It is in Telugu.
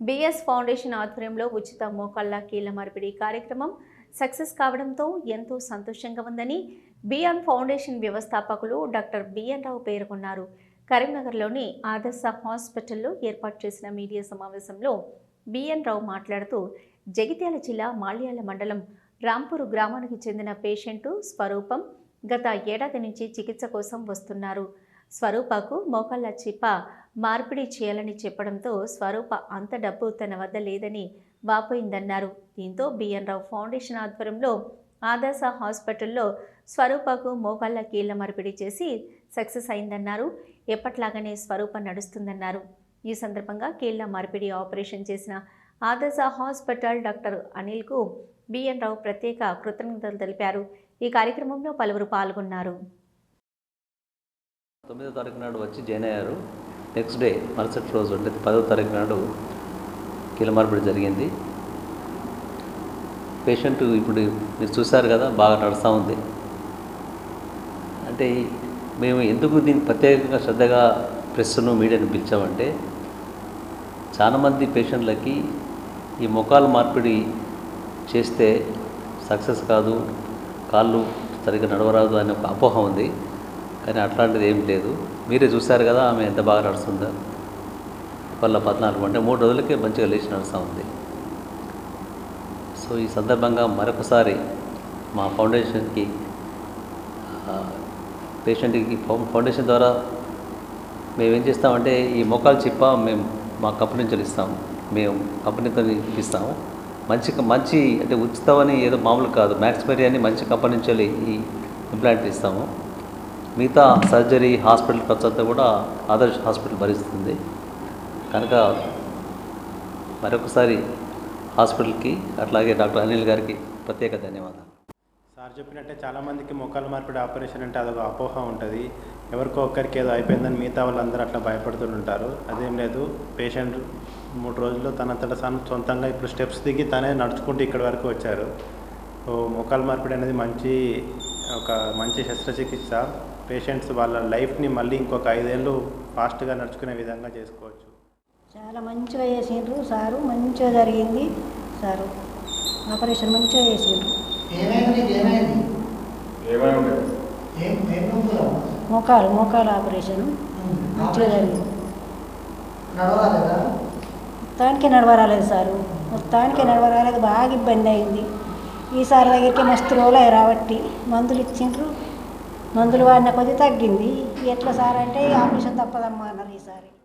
బిఎస్ ఫౌండేషన్ ఆధ్వర్యంలో ఉచిత మోకాళ్ళ కీళ్ళ మార్పిడి కార్యక్రమం సక్సెస్ కావడంతో ఎంతో సంతోషంగా ఉందని బిఎన్ ఫౌండేషన్ వ్యవస్థాపకులు డాక్టర్ బిఎన్ రావు పేర్కొన్నారు. కరీంనగర్లోని ఆదర్శ హాస్పిటల్లో ఏర్పాటు చేసిన మీడియా సమావేశంలో బిఎన్ రావు మాట్లాడుతూ జగిత్యాల జిల్లా మాల్యాల మండలం రాంపూర్ గ్రామానికి చెందిన పేషెంటు స్వరూపం గత ఏడాది నుంచి చికిత్స కోసం వస్తున్నారు. స్వరూపకు మోకాళ్ళ చిప్ప మార్పిడి చేయాలని చెప్పడంతో స్వరూప అంత డబ్బు తన వద్ద లేదని వాపోయిందన్నారు. దీంతో బిఎన్ రావు ఫౌండేషన్ ఆధ్వర్యంలో ఆదర్శ హాస్పిటల్లో స్వరూపకు మోకాళ్ళ కీళ్ళ మార్పిడి చేసి సక్సెస్ అయిందన్నారు. ఎప్పట్లాగానే స్వరూప నడుస్తుందన్నారు. ఈ సందర్భంగా కీళ్ళ మార్పిడి ఆపరేషన్ చేసిన ఆదర్శ హాస్పిటల్ డాక్టర్ అనిల్కు బిఎన్ రావు ప్రత్యేక కృతజ్ఞతలు తెలిపారు. ఈ కార్యక్రమంలో పలువురు పాల్గొన్నారు. తొమ్మిదో తారీఖు నాడు వచ్చి జాయిన్ అయ్యారు. నెక్స్ట్ డే మరుసటి రోజు అంటే పదో తారీఖు నాడు కీళ్ళ మార్పిడి జరిగింది. పేషెంట్ ఇప్పుడు మీరు చూశారు కదా బాగా నడుస్తూ ఉంది. అంటే మేము ఎందుకు దీన్ని ప్రత్యేకంగా శ్రద్ధగా ప్రెస్ను మీడియాను పిలిచామంటే చాలామంది పేషెంట్లకి ఈ ముఖాలు మార్పిడి చేస్తే సక్సెస్ కాదు కాళ్ళు సరిగ్గా నడవరాదు అనే ఒక అపోహ ఉంది. కానీ అట్లాంటిది ఏం లేదు. మీరే చూశారు కదా ఆమె ఎంత బాగా నడుస్తుందో. వాళ్ళ పద్నాలుగు అంటే మూడు రోజులకే మంచిగా లేచి నడుస్తూ ఉంది. సో ఈ సందర్భంగా మరొకసారి మా ఫౌండేషన్కి పేషెంట్కి ఫౌండేషన్ ద్వారా మేము ఏం చేస్తామంటే ఈ మోకాలు చిప్ప మేము మా కంపెనీ నుంచి ఇస్తాము. మేము కంపెనీతో ఇప్పిస్తాము. మంచి మంచి అంటే ఉచితం అని ఏదో మామూలు కాదు. మ్యాక్స్ అని మంచి కంపెనీ నుంచి ఈ ఇంప్లాంట్ ఇస్తాము. మిగతా సర్జరీ హాస్పిటల్ ఖర్చు అంతా కూడా ఆదర్శ్ హాస్పిటల్ భరిస్తుంది. కనుక మరొకసారి హాస్పిటల్కి అట్లాగే డాక్టర్ అనిల్ గారికి ప్రత్యేక ధన్యవాదాలు. సార్ చెప్పినట్టే చాలామందికి మోకాల మార్పిడి ఆపరేషన్ అంటే అదొక అపోహ ఉంటుంది. ఎవరికో ఒక్కరికి ఏదో అయిపోయిందని మిగతా వాళ్ళందరూ అట్లా భయపడుతుంటారు అదేం లేదు పేషెంట్ మూడు రోజుల్లో తనంతట తను సొంతంగా ఇప్పుడు స్టెప్స్ దిగి తనే నడుచుకుంటూ ఇక్కడి వరకు వచ్చారు. సో మోకాల మార్పిడి అనేది మంచి ఒక మంచి శస్త్రచికిత్స. పేషెంట్స్ వాళ్ళ లైఫ్ని మళ్ళీ ఇంకొక ఐదేళ్ళు ఫాస్ట్గా నడుచుకునే విధంగా చేసుకోవచ్చు. చాలా మంచిగా చేసిండ్రు సారు మంచిగా జరిగింది సారు. ఆపరేషన్ మంచిగా చేసిండ్రు. మోకాలు మోకాలు ఆపరేషన్. మంచిగా జరిగింది. మొత్తానికి నడవరాలేదు సారు. మొత్తానికి నడవరాలేదు బాగా ఇబ్బంది అయింది. ఈ సార్ దగ్గరికి మస్తు రోజులు అయ్యి రాబట్టి మందులు ఇచ్చిండ్రు. మందులు వాడిన కొద్ది తగ్గింది. ఎట్లా సార్ అంటే ఆపరేషన్ తప్పదమ్మా అన్నారు ఈసారి.